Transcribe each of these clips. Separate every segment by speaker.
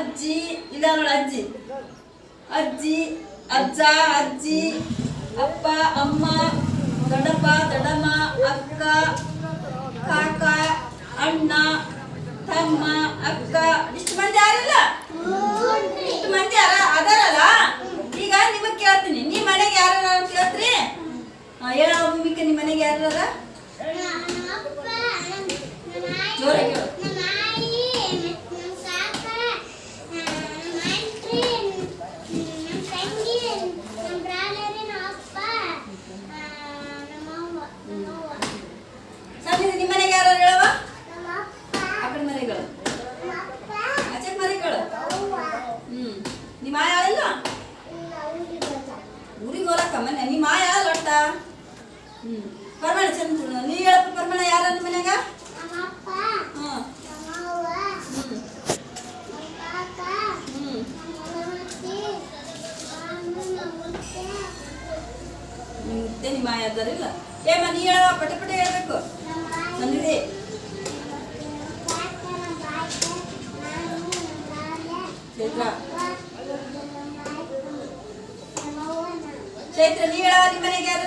Speaker 1: ಅಜ್ಜಿ ಇಲ್ಲ ನೋಡಿ ಅಜ್ಜಿ? ಅಜ್ಜಿ, ಅಜ್ಜ, ಅಜ್ಜಿ, ಅಪ್ಪ, ಅಮ್ಮ, ದೊಡ್ಡಪ್ಪ, ದೊಡ್ಡಮ್ಮ, ಅಕ್ಕ, ಕಾಕ, ಅಣ್ಣ, ತಮ್ಮ, ಅಕ್ಕ. ಇಷ್ಟು ಮಂದಿ ಯಾರಿಲ್ಲ? ಇಷ್ಟು ಮಂದಿ ಯಾರ? ಅದಾರಲ್ಲ? ಈಗ ನಿಮಗ್ ಕೇಳ್ತೀನಿ. ನಿಮ್ಮ ಮನೆಗೆ ಯಾರು ಕೇಳ್ತ್ರಿ? ಹೇಳ ಭೂಮಿಕೆ ನಿಮ್ಮ ಮನೆಗೆ ಯಾರು ಜೋರಾಗಿ ಹೇಳು ಸಂಜೆ ನಿಮ್ಮ ಮನೆಗೆ ಯಾರು ಹೇಳವ ಆ ಕಡೆ ಮನೆಗಳು ಆಚೆ ಮನೆಗಳು ಹ್ಮ್ ನಿಮ್ಮ ಆಯ ಇಲ್ಲ ಊರಿಗೆ ಹೋಲಕ್ಕ ಮನೆ ನಿಮ್ಮ ಆಯ ಲೊಟ್ಟ ಹ್ಮ್ ಪರ್ಮಣ ಚಂದ ನೀ ಹೇಳಪ್ಪ ಪರ್ಮಣ ಯಾರ ನಿಮ್ಮ ಮನ್ಯಾಗ ಮತ್ತೆ ನಿಮ್ಮ ಆಯ ಅದಾರಿಲ್ಲ ಏಮ್ಮ ನೀ ಹೇಳವ ಪಟೆ ಪಟೆ ಹೇಳ್ಬೇಕು. ನಂದಿದೆ ಚೈತ್ರ. ಚೈತ್ರ ನೀ ಹೇಳವ ನಿಮ್ಮ ಮನೆಗೆ ಯಾರು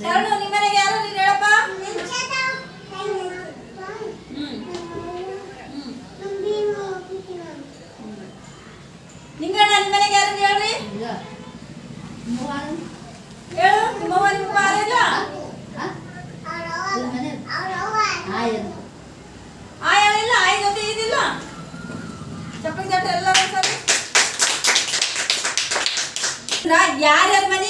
Speaker 1: ಶರಣು ನಿಮ್ಮನೆಗೆ ಯಾರು? ನೀನು ಹೇಳಪ್ಪ. ನಿಂಗಣ್ಣ ನಿಮ್ಮನೆಗೆ ಯಾರು ಹೇಳ್ರಿ? ಹೇಳು ನಿಮ್ಮವ್ವ ನಿಮ್ಮ ಆರಿಲ್ಲ
Speaker 2: ಆಯ ಇಲ್ಲ, ಆಯ ಜೊತೆ ಇದಿಲ್ಲ ಚಪ್ಪಲಿ ಜೊತೆ ಯಾರ್ಯಾರ ಮನೆ